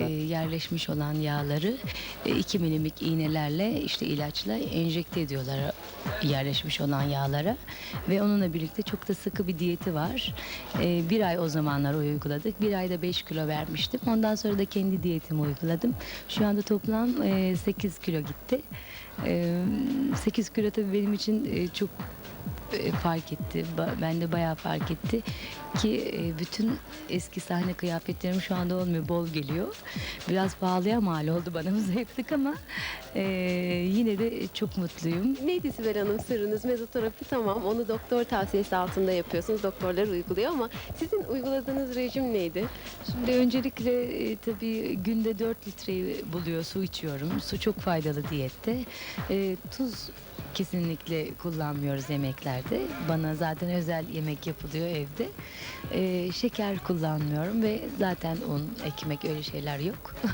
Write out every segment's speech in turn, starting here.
e, yerleşmiş olan yağları e, 2 milimlik iğnelerle işte ilaçla enjekte ediyorlar yerleşmiş olan yağlara ve onunla birlikte çok da sıkı bir diyeti var. E, bir ay o zamanlar uyguladık. Bir ayda 5 kilo vermiştim. Ondan sonra da kendi diyetimi uyguladım. Şu anda toplam e, 8 kilo gitti. E, 8 kilo tabii benim için e, çok e, fark etti. Ben de bayağı fark etti ki e, bütün eski sahne kıyafetlerim şu anda olmuyor. Bol geliyor. Biraz pahalıya mal oldu bana bu zayıflık ama e, yine de çok mutluyum. Neydi Sibel Hanım sırrınız? Mezoterapi tamam onu doktor tavsiyesi altında yapıyorsunuz. Doktorlar uyguluyor ama sizin uyguladığınız rejim neydi? Şimdi öncelikle e, tabii günde 4 litreyi buluyor su içiyorum. Su çok faydalı diyette. E, tuz kesinlikle kullanmıyoruz yemeklerde. Bana zaten özel yemek yapılıyor evde. E, şeker kullanmıyorum ve zaten un, ekmek öyle şeyler yok.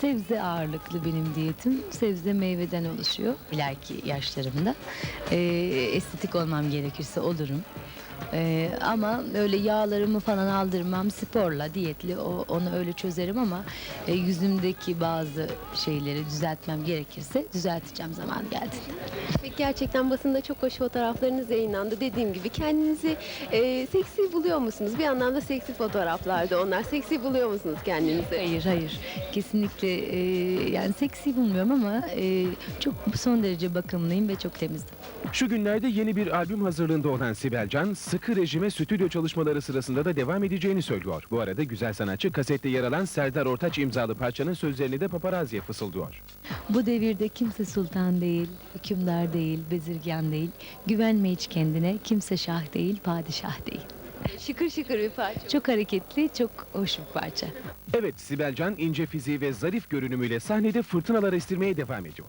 Sebze ağırlıklı benim diyetim. Sebze meyveden oluşuyor ileriki yaşlarımda. E, estetik olmam gerekirse olurum. Ee, ama öyle yağlarımı falan aldırmam sporla, diyetli o, onu öyle çözerim ama e, yüzümdeki bazı şeyleri düzeltmem gerekirse düzelteceğim zaman geldiğinde. Ve gerçekten basında çok hoş fotoğraflarınız yayınlandı. Dediğim gibi kendinizi e, seksi buluyor musunuz? Bir anlamda seksi fotoğraflarda onlar. Seksi buluyor musunuz kendinizi? Hayır hayır kesinlikle e, yani seksi bulmuyorum ama e, çok son derece bakımlıyım ve çok temizim. Şu günlerde yeni bir albüm hazırlığında olan Sibel Can, sıkı rejime stüdyo çalışmaları sırasında da devam edeceğini söylüyor. Bu arada güzel sanatçı kasette yer alan Serdar Ortaç imzalı parçanın sözlerini de paparazziye fısıldıyor. Bu devirde kimse sultan değil, hükümdar değil, bezirgan değil. Güvenme hiç kendine, kimse şah değil, padişah değil. Şıkır şıkır bir parça. Çok hareketli, çok hoş bir parça. Evet Sibel Can ince fiziği ve zarif görünümüyle sahnede fırtınalar estirmeye devam ediyor.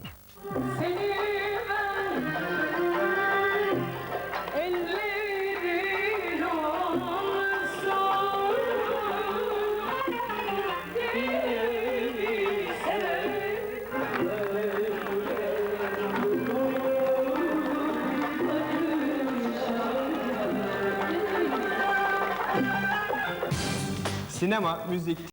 Sinema, müzik,